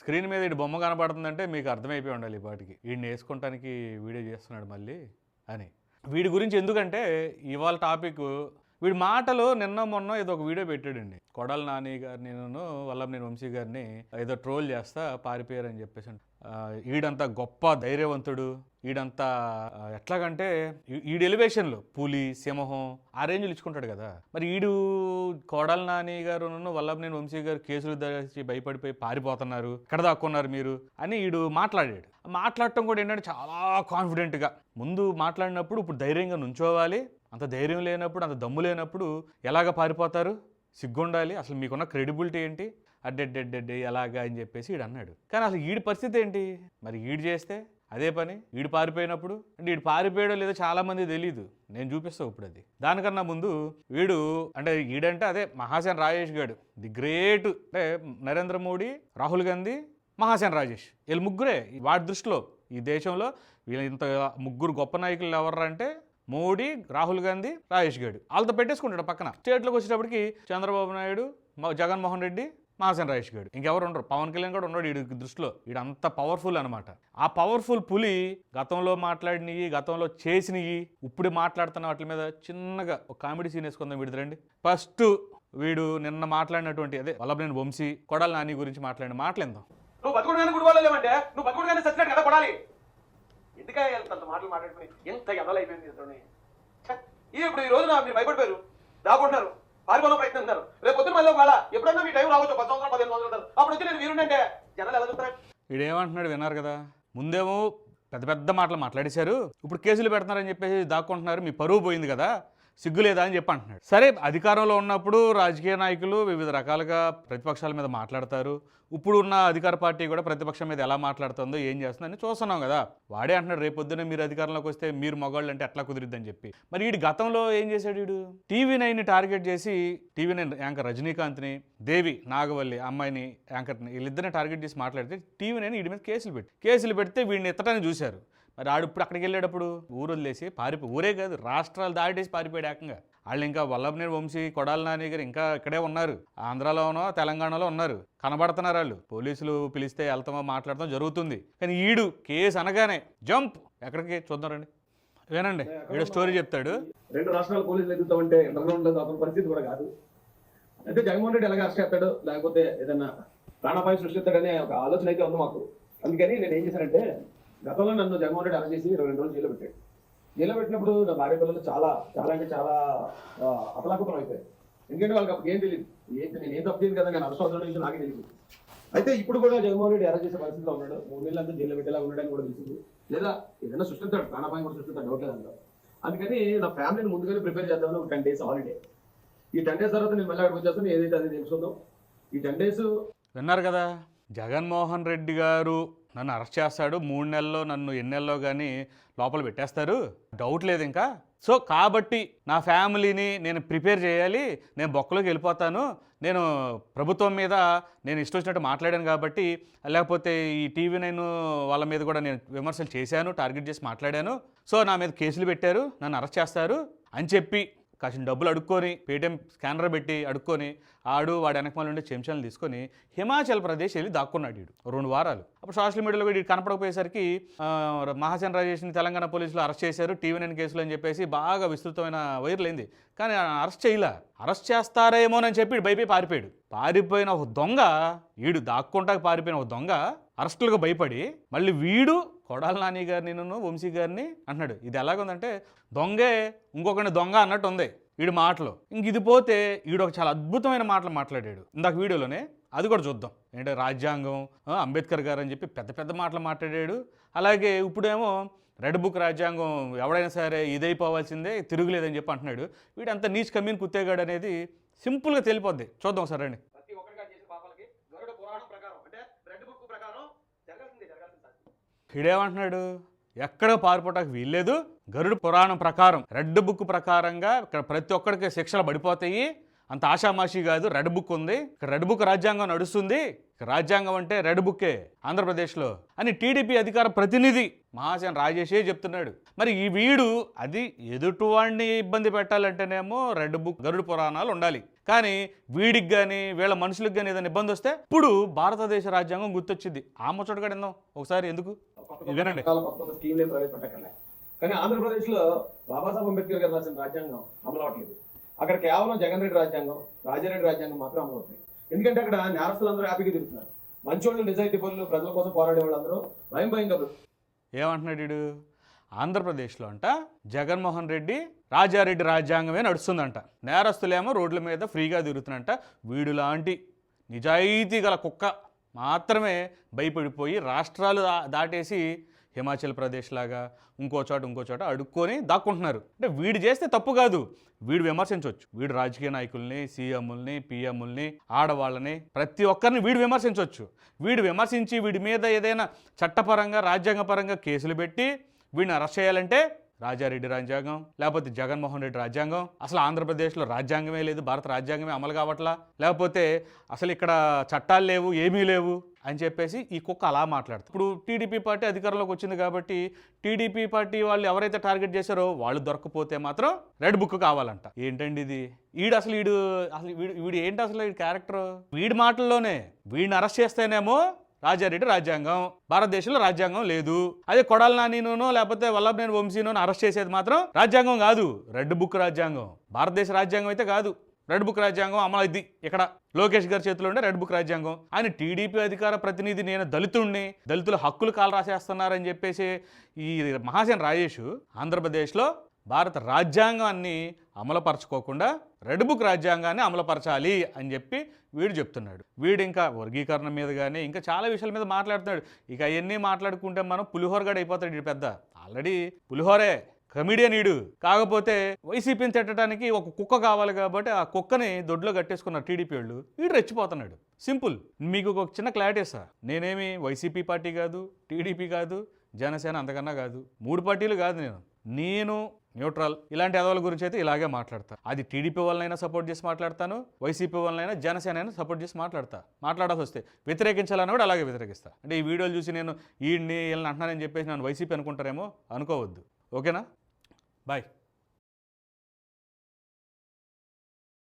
Screen మీద ఇటు బొమ్మ కనపడుతుందంటే మీకు అర్థమైపోయి ఉండాలి ఈ పాటికి. వీడిని వేసుకోవటానికి వీడియో చేస్తున్నాడు మళ్ళీ అని. వీడి గురించి ఎందుకంటే ఇవాళ టాపిక్ వీడి మాటలు నిన్న మొన్న ఏదో ఒక వీడియో పెట్టాడండి. కొడల నాని గారిని నేను వల్లభనేని వంశీ గారిని ఏదో ట్రోల్ చేస్తా పారిపోయారని చెప్పేసి ఆ, ఈడంత గొప్ప ధైర్యవంతుడు ఈడంతా ఎట్లాగంటే ఈ- ఈడు ఎలివేషన్లు పులి సింహం ఆ రేంజ్లు ఇచ్చుకుంటాడు కదా. మరి ఈడు కోడల నాని గారు వల్లభనేని వంశీ గారు కేసులు దాచి భయపడిపోయి పారిపోతున్నారు ఎక్కడ దాక్కున్నారు మీరు అని ఈడు మాట్లాడాడు. మాట్లాడటం కూడా ఏంటంటే చాలా కాన్ఫిడెంట్గా ముందు మాట్లాడినప్పుడు ఇప్పుడు ధైర్యంగా నుంచోవాలి అంత ధైర్యం లేనప్పుడు అంత దమ్ము లేనప్పుడు ఎలాగ పారిపోతారు? సిగ్గుండాలి. అసలు మీకున్న క్రెడిబిలిటీ ఏంటి? అడ్డెడ్డెడ్డెడ్డి ఎలాగా అని చెప్పేసి ఈడు అన్నాడు. కానీ అసలు ఈడి పరిస్థితి ఏంటి? మరి ఈడు చేస్తే అదే పని? ఈడు పారిపోయినప్పుడు? అంటే ఈడు పారిపోయాడో లేదో చాలామంది తెలియదు నేను చూపిస్తాను ఇప్పుడు అది. దానికన్నా ముందు వీడు అంటే ఈడంటే అదే మహాసేన్ రాజేష్ గారు ది గ్రేట్ అంటే నరేంద్ర మోడీ రాహుల్ గాంధీ మహాసేన్ రాజేష్. వీళ్ళు ముగ్గురే. వాడి దృష్టిలో ఈ దేశంలో వీళ్ళ ఇంత ముగ్గురు గొప్ప నాయకులు ఎవరు అంటే మోడీ రాహుల్ గాంధీ రాజేష్ గారు వాళ్ళతో పెట్టేసుకుంటాడు పక్కన. స్టేట్లోకి వచ్చేటప్పటికి చంద్రబాబు నాయుడు జగన్మోహన్ రెడ్డి మహాసేన్ రాజేష్ గారు ఇంకెవరు ఉండరు. పవన్ కళ్యాణ్ కూడా ఉన్నాడు వీడి దృష్టిలో. వీడు అంత పవర్ఫుల్ అనమాట ఆ పవర్ఫుల్ పులి గతంలో మాట్లాడినవి గతంలో చేసినవి ఇప్పుడు మాట్లాడుతున్న వాటి మీద చిన్నగా ఒక కామెడీ సీన్ వేసుకుందాం వీడి రండి ఫస్ట్ వీడు నిన్న మాట్లాడినటువంటి అదే వల్లభనేని వంశీ కొడాలి నాని గురించి మాట్లాడిన మాట్లాడిందాం నువ్వు బతుకుడు గుడి లేవంటే నువ్వు బతుకుడు కదా కొడాలి? ఎందుకే అంత మాటలు మాట్లాడుకుని ఎంత ఎదలైపోయింది ఇతరుని ఇది ఇప్పుడు ఈ రోజున మీరు భయపడిపోయారు. దాక్కుంటున్నారు. పారిపోవడం ప్రయత్నిస్తున్నారు. రేపు పొద్దున మళ్ళీ ఒకవేళ ఎప్పుడైనా మీ టైం రావచ్చు పది సంవత్సరాలు పదిహేను సంవత్సరాలు ఉంటారు. అప్పుడు వచ్చి నేను వీరుండే జనాలు ఎలా చూస్తారు? వీడేమంటున్నాడు విన్నారు కదా? ముందేమో పెద్ద పెద్ద మాటలు మాట్లాడేశారు. ఇప్పుడు కేసులు పెడుతున్నారని చెప్పేసి దాక్కుంటున్నారు. మీ పరువు పోయింది కదా? సిగ్గు లేదా అని చెప్పి అంటున్నాడు సరే అధికారంలో ఉన్నప్పుడు రాజకీయ నాయకులు వివిధ రకాలుగా ప్రతిపక్షాల మీద మాట్లాడతారు. ఇప్పుడు ఉన్న అధికార పార్టీ కూడా ప్రతిపక్షం మీద ఎలా మాట్లాడుతుందో ఏం చేస్తుందని చూస్తున్నాం కదా. వాడే అంటున్నాడు రేపు పొద్దున్న మీరు అధికారంలోకి వస్తే మీరు మగవాళ్ళు అంటే ఎట్లా కుదిరిద్దని చెప్పి. మరి వీడు గతంలో ఏం చేశాడు వీడు టీవీ నైన్ని టార్గెట్ చేసి టీవీ నైన్ యాంకర్ రజనీకాంత్ని దేవి నాగవల్లి అమ్మాయిని యాంకర్ని వీళ్ళిద్దరిని టార్గెట్ చేసి మాట్లాడితే టీవీ నైన్ వీడి మీద కేసులు పెట్టి కేసులు పెడితే వీడిని ఎత్తటాన్ని చూశారు. మరి ఆడు ఇప్పుడు అక్కడికి వెళ్ళేటప్పుడు ఊరు వదిలేసి పారిపో ఊరే కాదు రాష్ట్రాలు దాటేసి పారిపోయాడు ఏకంగా. వాళ్ళు ఇంకా వల్లభనేని వంశీ కొడాల నాని గారు ఇంకా ఇక్కడే ఉన్నారు. ఆంధ్రాలోనో తెలంగాణలో ఉన్నారు. కనబడుతున్నారు వాళ్ళు. పోలీసులు పిలిస్తే వెళ్తామో మాట్లాడతాం జరుగుతుంది. కానీ ఈడు కేసు అనగానే జంప్! ఎక్కడికి? చూద్దాం వినండి. వీడు స్టోరీ చెప్తాడు. రెండు రాష్ట్రాల పోలీసులు ఎదుగుతామంటే అండర్గ్రౌండ్ అతని పరిస్థితి కూడా కాదు. అయితే జగన్మోహన్ రెడ్డి ఎలాగ అరెస్ట్ చేస్తాడు? లేకపోతే ఏదైనా ప్రాణాపాయం సృష్టిస్తాడనే ఒక ఆలోచన అయితే ఉంది మాకు. అందుకని నేను ఏం చేశానంటే గతంలో నన్ను జగన్మోహన్ రెడ్డి అరెస్ట్ చేసి ఇరవై రెండు రోజులు జైల్లో పెట్టాడు. జైల్లో పెట్టినప్పుడు నా భార్య పిల్లలు చాలా చాలా అంటే చాలా ఆ, అవుతాయి ఎందుకంటే వాళ్ళకి అప్పుడు ఏం తెలియదు ఏంటి నేను ఏం తప్పు కదా నేను అరెస్ట్ నుంచి నాకు నాకే తెలియదు అయితే ఇప్పుడు కూడా జగన్మోహన్ రెడ్డి అరెస్ట్ చేసే పరిస్థితిలో ఉన్నాడు. మూడు నెలలు అంతా జైల్లో పెట్టేలా ఉన్నాడని కూడా తెలిసింది. లేదా ఏదైనా సృష్టిస్తాడు ప్రాణాపాయం కూడా సృష్టిస్తాడు డౌట్ లేదు అందుకని నా ఫ్యామిలీని ముందుగానే ప్రిపేర్ చేద్దామని ఒక టెన్ డేస్ హాలిడే. ఈ టెన్ డేస్ తర్వాత నేను మళ్ళీ అక్కడికి వచ్చేస్తాను. ఏదైతే అది తెలుసుకుందాం ఈ టెన్ డేస్ విన్నారు కదా జగన్మోహన్ రెడ్డి గారు నన్ను అరెస్ట్ చేస్తాడు మూడు నెలల్లో నన్ను ఎన్ని నెలల్లో కానీ లోపల పెట్టేస్తారు. డౌట్ లేదు ఇంకా. సో కాబట్టి నా ఫ్యామిలీని నేను ప్రిపేర్ చేయాలి. నేను బొక్కలోకి వెళ్ళిపోతాను. నేను ప్రభుత్వం మీద నేను ఇష్టం వచ్చినట్టు మాట్లాడాను కాబట్టి లేకపోతే ఈ టీవీ నైన్ వాళ్ళ మీద కూడా నేను విమర్శలు చేశాను టార్గెట్ చేసి మాట్లాడాను. సో నా మీద కేసులు పెట్టారు నన్ను అరెస్ట్ చేస్తారు అని చెప్పి కాసిన డబ్బులు అడుక్కొని పేటిఎం స్కానర్ పెట్టి అడుక్కొని ఆడు వాడి వెనకమాల నుండి చెంచాలను తీసుకొని హిమాచల్ ప్రదేశ్ వెళ్ళి దాక్కున్నాడు వీడు రెండు వారాలు. అప్పుడు సోషల్ మీడియాలో కూడా కనపడకపోయేసరికి ఆ, రాజేష్ని తెలంగాణ పోలీసులు అరెస్ట్ చేశారు టీవీ నైన్ కేసులు అని చెప్పేసి బాగా విస్తృతమైన వైర్లు అయింది. కానీ అరెస్ట్ చేయలే. అరెస్ట్ చేస్తారేమోనని చెప్పి భయపడి పారిపోయాడు. పారిపోయిన ఒక దొంగ వీడు దాక్కుంటా పారిపోయిన ఒక దొంగ అరెస్టులకు భయపడి మళ్ళీ వీడు కొడాల నాని గారిని నన్ను వంశీ గారిని అంటున్నాడు. ఇది ఎలాగుందంటే దొంగే ఇంకొకరిని దొంగ అన్నట్టు ఉంది వీడి మాటలు. ఇంక ఇది పోతే వీడు ఒక చాలా అద్భుతమైన మాటలు మాట్లాడాడు. ఇందాక వీడియోలోనే అది కూడా చూద్దాం. ఏంటంటే రాజ్యాంగం అంబేద్కర్ గారు అని చెప్పి పెద్ద పెద్ద మాటలు మాట్లాడాడు. అలాగే ఇప్పుడేమో రెడ్ బుక్ రాజ్యాంగం ఎవడైనా సరే ఇదైపోవాల్సిందే తిరుగులేదని చెప్పి అంటున్నాడు. వీడు అంత నీచ్ కమ్యూన్ కుత్తేగాడు అనేది సింపుల్గా తెలిపోద్ది. చూద్దాం సరే అండి ప్రతి ఒక్కరిగా చేసిన పాపాలకి గరుడ పురాణం ప్రకారం అంటే రెడ్ బుక్ ప్రకారం జరగాల్సిందే జరగాల్సింది వీడేమంటున్నాడు ఈడేమంటున్నాడు ఎక్కడ పారిపోవటానికి వీల్లేదు. గరుడు పురాణం ప్రకారం రెడ్ బుక్ ప్రకారంగా ఇక్కడ ప్రతి ఒక్కడికి శిక్షలు పడిపోతాయి. అంత ఆషామాషి కాదు రెడ్ బుక్ ఉంది. ఇక్కడ రెడ్ బుక్ రాజ్యాంగం నడుస్తుంది. రాజ్యాంగం అంటే రెడ్ బుక్కే ఆంధ్రప్రదేశ్లో. అని టీడీపీ అధికార ప్రతినిధి మహాసేన రాజేషే చెప్తున్నాడు. మరి ఈ వీడు అది ఎదుటివాడిని ఇబ్బంది పెట్టాలంటేనేమో రెడ్ బుక్ గరుడు పురాణాలు ఉండాలి. కానీ వీడికి కానీ వీళ్ళ మనుషులకు కానీ ఏదైనా ఇబ్బంది వస్తే ఇప్పుడు భారతదేశ రాజ్యాంగం గుర్తొచ్చింది. ఆ ముచ్చట కూడా ఒకసారి ఎందుకు? ఇదేనండి వినండి. కొత్త కొత్త ప్రవేశపెట్టకండి కానీ ఆంధ్రప్రదేశ్లో బాబాసాహెబ్ అంబేద్కర్ గారు రాసిన రాజ్యాంగం అమలు అవట్లేదు అక్కడ కేవలం జగన్ రెడ్డి రాజ్యాంగం రాజారెడ్డి రాజ్యాంగం మాత్రం అమలు ఎందుకంటే అక్కడ నేరస్తులందరూ హ్యాపీగా తిరుగుతున్నారు మంచోళ్ళు నిజాయితీ పనులు ప్రజల కోసం పోరాడే వాళ్ళందరూ భయం భయంగా కదా ఏమంటున్నాడు వీడు ఆంధ్రప్రదేశ్లో అంట జగన్మోహన్ రెడ్డి రాజారెడ్డి రాజ్యాంగమే నడుస్తుందంట నేరస్తులేమో రోడ్ల మీద ఫ్రీగా తిరుగుతున్నంట వీడు లాంటి నిజాయితీ గల కుక్క మాత్రమే భయపడిపోయి రాష్ట్రాలు దాటేసి హిమాచల్ ప్రదేశ్ లాగా ఇంకో చోట ఇంకో చోట అడుక్కొని దాక్కుంటున్నారు. అంటే వీడు చేస్తే తప్పు కాదు. వీడు విమర్శించవచ్చు వీడు రాజకీయ నాయకుల్ని సీఎంలని పిఎంల్ని ఆడవాళ్ళని ప్రతి ఒక్కరిని వీడు విమర్శించవచ్చు వీడు విమర్శించి వీడి మీద ఏదైనా చట్టపరంగా రాజ్యాంగపరంగా కేసులు పెట్టి వీడిని అరెస్ట్ చేయాలంటే రాజారెడ్డి రాజ్యాంగం లేకపోతే జగన్మోహన్ రెడ్డి రాజ్యాంగం అసలు ఆంధ్రప్రదేశ్లో రాజ్యాంగమే లేదు భారత రాజ్యాంగమే అమలు కావట్లా? లేకపోతే అసలు ఇక్కడ చట్టాలు లేవు ఏమీ లేవు అని చెప్పేసి ఈ కుక్క అలా మాట్లాడుతుంది. ఇప్పుడు టీడీపీ పార్టీ అధికారంలోకి వచ్చింది కాబట్టి టీడీపీ పార్టీ వాళ్ళు ఎవరైతే టార్గెట్ చేశారో వాళ్ళు దొరకపోతే మాత్రం రెడ్ బుక్ కావాలంట. ఏంటండి ఇది? వీడు అసలు వీడు అసలు వీడు వీడు ఏంటి అసలు వీడి క్యారెక్టర్? వీడి మాటల్లోనే వీడిని అరెస్ట్ చేస్తేనేమో రాజారెడ్డి రాజ్యాంగం భారతదేశంలో రాజ్యాంగం లేదు. అదే కొడాల నానినో లేకపోతే వల్లభనేని వంశీనో అరెస్ట్ చేసేది మాత్రం రాజ్యాంగం కాదు. రెడ్ బుక్ రాజ్యాంగం. భారతదేశ రాజ్యాంగం అయితే కాదు. రెడ్ బుక్ రాజ్యాంగం అమలైద్ది ఇక్కడ. లోకేష్ గారి చేతిలో ఉండే రెడ్ బుక్ రాజ్యాంగం. ఆయన టీడీపీ అధికార ప్రతినిధి నేను దళితుడిని దళితుల హక్కులు కాలు రాసేస్తున్నారని చెప్పేసి ఈ మహాసేన రాజేష్ ఆంధ్రప్రదేశ్లో భారత రాజ్యాంగాన్ని అమలుపరచుకోకుండా రెడ్ బుక్ రాజ్యాంగాన్ని అమలుపరచాలి అని చెప్పి వీడు చెప్తున్నాడు. వీడు ఇంకా వర్గీకరణ మీద కానీ ఇంకా చాలా విషయాల మీద మాట్లాడుతున్నాడు. ఇక అవన్నీ మాట్లాడుకుంటే మనం పులిహోరగాడు అయిపోతాడు వీడు పెద్ద. ఆల్రెడీ పులిహోరే కమిడియన్ ఈడు. కాకపోతే వైసీపీని తిట్టడానికి ఒక కుక్క కావాలి కాబట్టి ఆ కుక్కని దొడ్లో కట్టేసుకున్నారు టీడీపీ వాళ్ళు వీడు రెచ్చిపోతున్నాడు. సింపుల్. మీకు ఒక చిన్న క్లారిటీ సార్. నేనేమి వైసీపీ పార్టీ కాదు టీడీపీ కాదు జనసేన అంతకన్నా కాదు మూడు పార్టీలు కాదు నేను. నేను న్యూట్రల్. ఇలాంటి ఎదవల గురించి అయితే ఇలాగే మాట్లాడతాను అది టీడీపీ వాళ్ళనైనా సపోర్ట్ చేసి మాట్లాడతాను వైసీపీ వాళ్ళనైనా జనసేన అయినా సపోర్ట్ చేసి మాట్లాడతా. మాట్లాడాల్సి వస్తే వ్యతిరేకించాలని కూడా అలాగే వ్యతిరేకిస్తా. అంటే ఈ వీడియోలు చూసి నేను వీడిని వీళ్ళని అంటున్నానని చెప్పేసి నన్ను వైసీపీ అనుకుంటారేమో అనుకోవద్దు. ఓకేనా? బాయ్.